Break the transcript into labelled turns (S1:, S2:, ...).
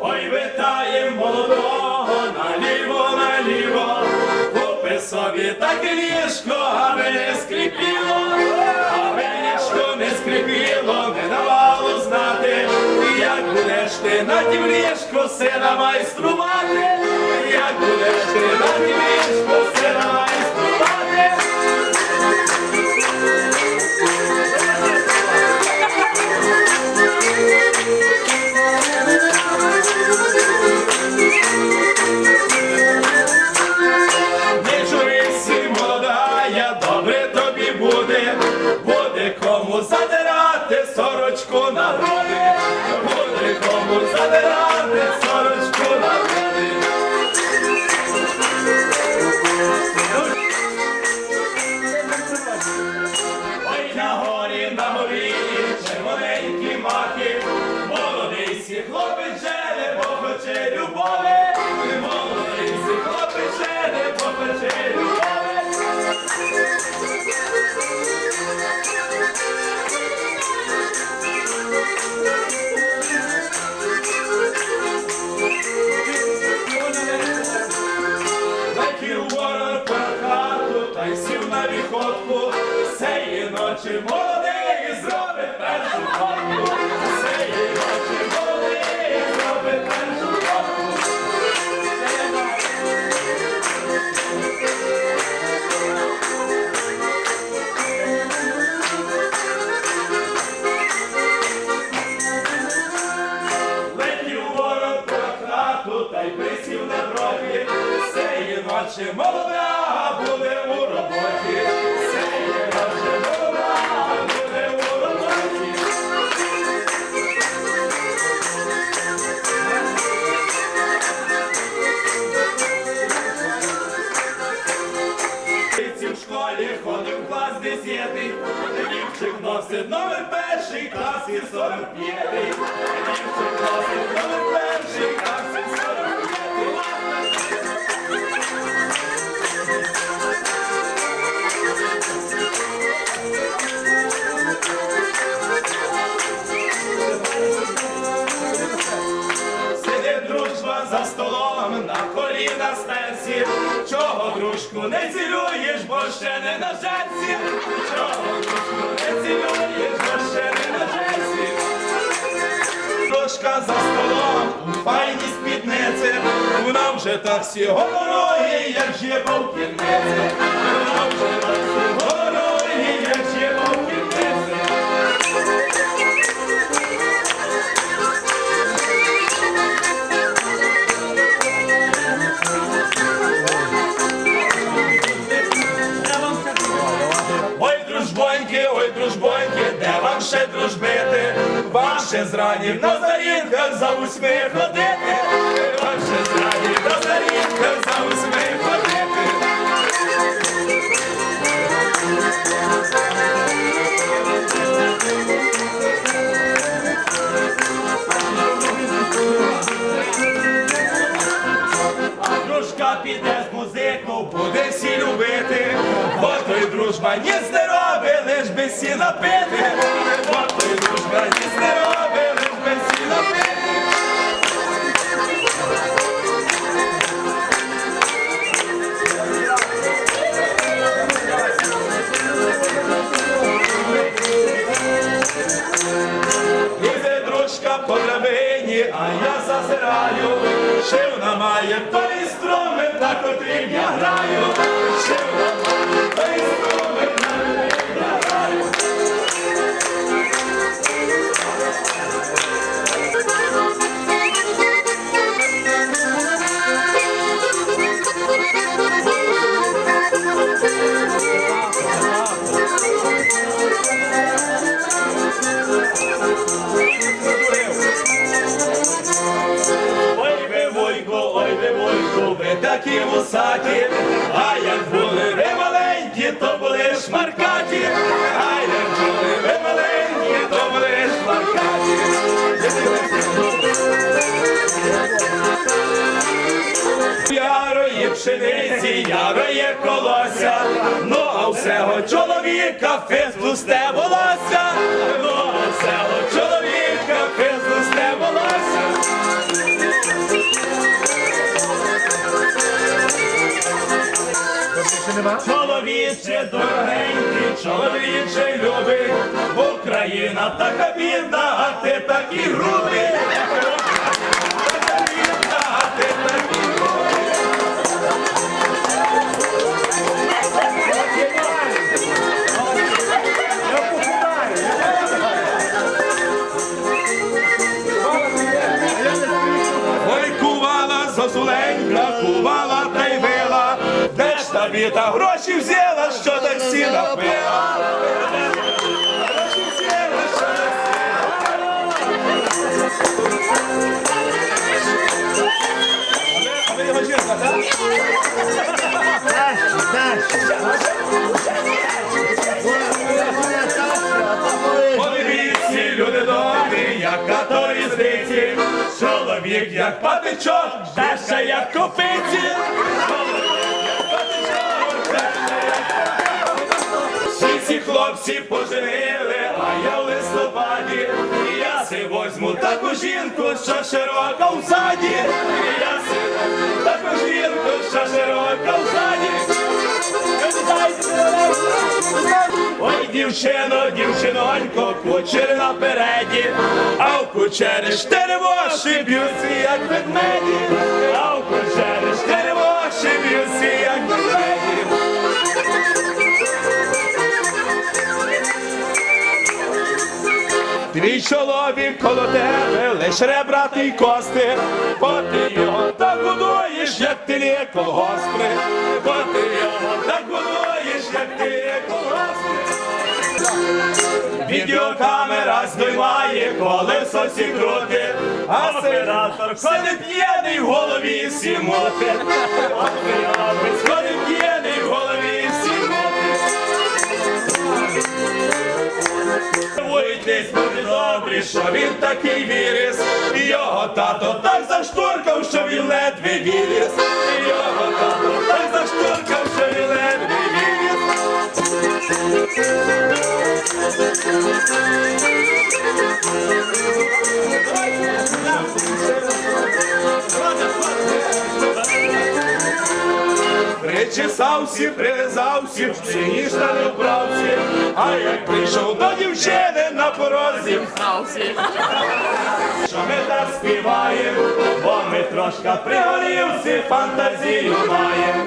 S1: Ой, витаєм молодого наліво, наліво, купи собі таке ліжко, аби не скрипіло, аби ліжко не скрипіло, не давало знати, як будеш ти на тім сина майструвати, як будеш ти на тім сина майструвати. Vamos. Ночі молодий зробить першу ходку, Сеї ночі молодий зробить першу ходку. Летів ворог по хату, та й присів на дроті, Сеї ночі молода буде у роботі, в клас носить номер перший, клас і сорок п'ятий. Лівчик носить номер перший, клас і не цілюєш, бо ще не на жерці? Не цілюєш, бо ще не на жерці? Дружка за столом, у файній спідниці, вона вже так всі гороги, як жіба в ще зранів на зарінках за усьми ходити. Вам ще зранів на зарінках за усьми ходити. Дружка піде з музику, буде всі любити, бо той дружба ніц не робить, лиш би всі напити, а я зазираю, ще вона має той інструмент, на котрім я граю, ще вона має той інструмент, на граю. Ой такі вусаті, а як були ви маленькі, то були шмаркаті, а як були ви маленькі, то були шмаркаті. Ярої пшениці, яроє колося, ну а всього чоловіка фіз пусте Чоловіче дорогенький, чоловіче любий, Україна така бідна, а ти такий грубий. Така та гроші взяла, що так сіна пила? Гроші взяла, люди добрі, яка то різниці, чоловік як патичок, ще як копиці. Хлопці поженили, а я в листопаді. І я си возьму таку жінку, що широка в заді. І я си возьму таку жінку, що широка в заді. Ой, дівчино, дівчинонько, кучер напереді, а в кучері штеревоші б'ються, як ведмеді, а в кучері штеревоші б'ються, Твій чоловік коло тебе, лиш ребрати й кости, бо ти його так будуєш, як ти лє колгоспри, бо ти його так будуєш, як ти лє колгоспри. Відеокамера знімає, коли в крути, а оператор ходить п'яний в голові всі моти. Оператор ходить п'яний в голові добрі, що він такий віріс. Його тато так заштуркав, що він ледве віліз. Його тато так заштуркав, що він ледве віліз. Причесався, прив'язався, всі ніж та не вправці, а як прийшов до на порозі, що ми так співаємо, бо ми трошка пригорівці, фантазію маємо,